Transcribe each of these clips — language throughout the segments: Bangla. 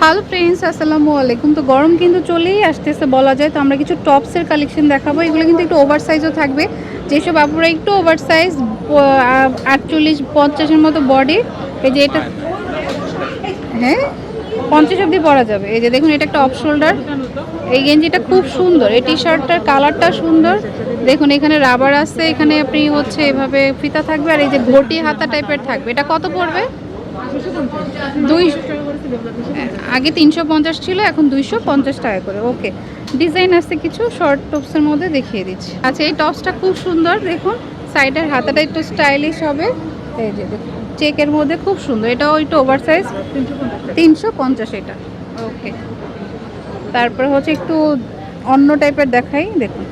হ্যালো ফ্রেন্ডস, আসসালামু আলাইকুম। তো গরম কিন্তু চলেই আসতেছে বলা যায়। তো আমরা কিছু টপসের কালেকশন দেখাবো। এগুলো কিন্তু একটু ওভার সাইজও থাকবে। যেসব আপুরা একটু ওভার সাইজ আটচল্লিশ, পঞ্চাশের মতো বডি এই যে এটা হ্যাঁ? পঞ্চাশ অবধি পরা যাবে। এই যে দেখুন, এটা একটা অফ শোল্ডার এই গেঞ্জিটা খুব সুন্দর। এই টি শার্টটার কালারটা সুন্দর। দেখুন, এখানে রাবার আছে, এখানে আপনি হচ্ছে এভাবে ফিতা থাকবে, আর এই যে ঘটি হাতা টাইপের থাকবে। এটা কত পড়বে? আগে তিনশো পঞ্চাশ ছিল, এখন দুইশো পঞ্চাশ টাকা করে। ওকে ডিজাইন আছে কিছু শর্ট টপসের মধ্যে দেখিয়ে দিচ্ছি। আচ্ছা এই টপসটা খুব সুন্দর, দেখুন। সাইডের হাতাটা একটু স্টাইলিশ হবে। এই যে, দেখুন। চেকের মধ্যে খুব সুন্দর। এটাও একটু ওভার সাইজ তিনশো পঞ্চাশ এটা। ওকে তারপরে হচ্ছে একটু অন্য টাইপের দেখাই, দেখুন।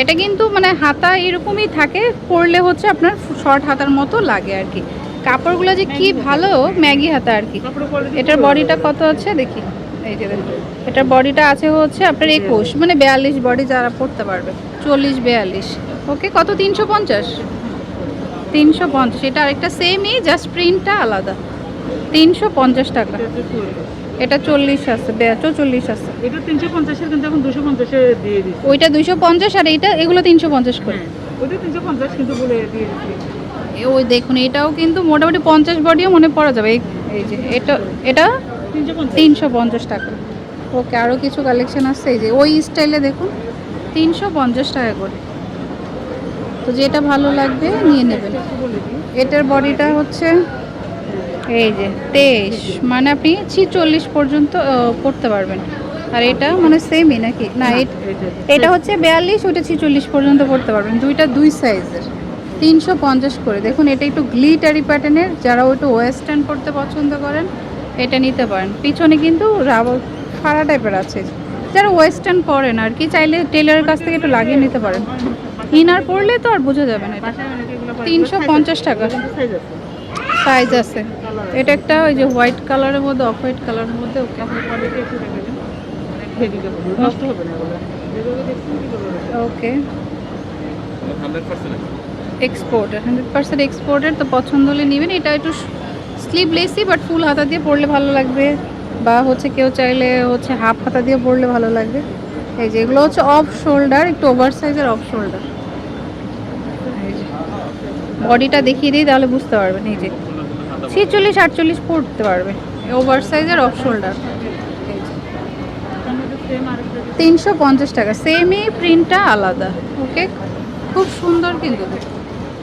এটা কিন্তু মানে হাতা এরকমই থাকে, পরলে হচ্ছে আপনার শর্ট হাতার মতো লাগে আর কি। কাপড়গুলো যে কি ভালো ম্যাগি হাতা আর কি। এটার বডিটা কত আছে দেখি। এই যে এটার বডিটা আছে হচ্ছে আপনার একুশ মানে বিয়াল্লিশ বডি যারা পড়তে পারবে চল্লিশ বেয়াল্লিশ। ওকে কত? তিনশো পঞ্চাশ? তিনশো পঞ্চাশ এটা আরেকটা সেমই জাস্ট প্রিন্টটা আলাদা। তিনশো পঞ্চাশ টাকা। এটা চল্লিশ আছে চল্লিশ আছে। এটা তিনশো পঞ্চাশের কিন্তু এখন দুশো পঞ্চাশে দিয়ে দিচ্ছি। ওইটা দুইশো পঞ্চাশ আর এইটা এগুলো তিনশো পঞ্চাশ করে। ওইটা তিনশো পঞ্চাশ কিন্তু বলে দিয়ে দিচ্ছি। এ ওই দেখুন এটাও কিন্তু মোটামুটি পঞ্চাশ বডিও মনে পড়া যাবে। এই- যে এটা এটা তিনশো পঞ্চাশ। টাকা। ওকে আরও কিছু কালেকশন আসছে এই যে ওই স্টাইলে দেখুন তিনশো পঞ্চাশ টাকা করে। তো যেটা ভালো লাগবে নিয়ে নেবেন। এটার বডিটা হচ্ছে এই যে তেইশ। মানে আপনি ছিচল্লিশ পর্যন্ত পড়তে পারবেন। আর এটা মানে সেমই নাকি? না এট- এটা হচ্ছে বিয়াল্লিশ ওইটা ছিচল্লিশ পর্যন্ত পড়তে পারবেন। দুইটা দুই সাইজের তিনশো পঞ্চাশ করে। দেখুন এটা একটু গ্লিটারি প্যাটার্নের যারা ওইটা ওয়েস্টার্ন পড়তে পছন্দ করেন এটা নিতে পারেন। পিছনে কিন্তু রাবার ফাড়া টাইপের আছে। যারা ওয়েস্টার্ন পরেন আর কি চাইলে টেলারের কাছ থেকে একটু লাগিয়ে নিতে পারেন। ইনার পড়লে তো আর বোঝা যাবে না। তিনশো পঞ্চাশ টাকা। সাইজ আছে। এটা একটা ওই যে হোয়াইট কালারের মধ্যে অফ হোয়াইট কালারের মধ্যে ওকে একটু? ওকে এক্সপোর্টের হান্ড্রেড পার্সেন্ট এক্সপোর্টের তো পছন্দ হলে নেবেন। এটা একটু স্লিভলেসই বাট ফুল হাতা দিয়ে পরলে ভালো লাগবে। বা হচ্ছে কেউ চাইলে হচ্ছে হাফ হাতা দিয়ে পরলে ভালো লাগবে। এই যে এগুলো হচ্ছে অফ শোল্ডার একটু ওভার সাইজের অফ শোল্ডার বডিটা দেখিয়ে দিই, তাহলে বুঝতে পারবেন। এই যে ছিচল্লিশ আটচল্লিশ পড়তে পারবে। ওভার সাইজের অফ শোল্ডার তিনশো পঞ্চাশ টাকা। সেমই প্রিন্টটা আলাদা ওকে খুব সুন্দর কিন্তু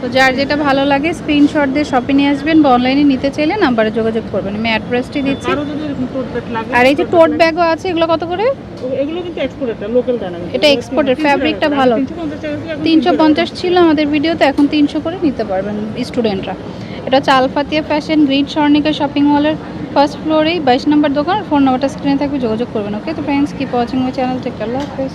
তো যার যেটা ভালো লাগে স্ক্রিনশট দিয়ে শপে নিয়ে আসবেন বা অনলাইনে নিতে চাইলে নাম্বারে যোগাযোগ করবেন। আমি অ্যাড্রেসটি দিচ্ছি। আরও এই যে টোট ব্যাগও আছে এগুলো কত করে? এগুলো কিন্তু export এটা, local দেয় না কিন্তু। এটা exported, fabric ভালো। 350 টাকা দিয়ে এখন তিনশো পঞ্চাশ ছিল আমাদের ভিডিওতে এখন তিনশো করে নিতে পারবেন স্টুডেন্টরা এটা হচ্ছে Alfatia fashion green Swarnika shopping মলের ফার্স্ট ফ্লোরেই বাইশ নম্বর দোকান ফোন নাম্বারটা স্ক্রিনে থাকবে যোগাযোগ করবেন। ওকে তো friends keep watching my channel take আল্লাহ হাফেজ।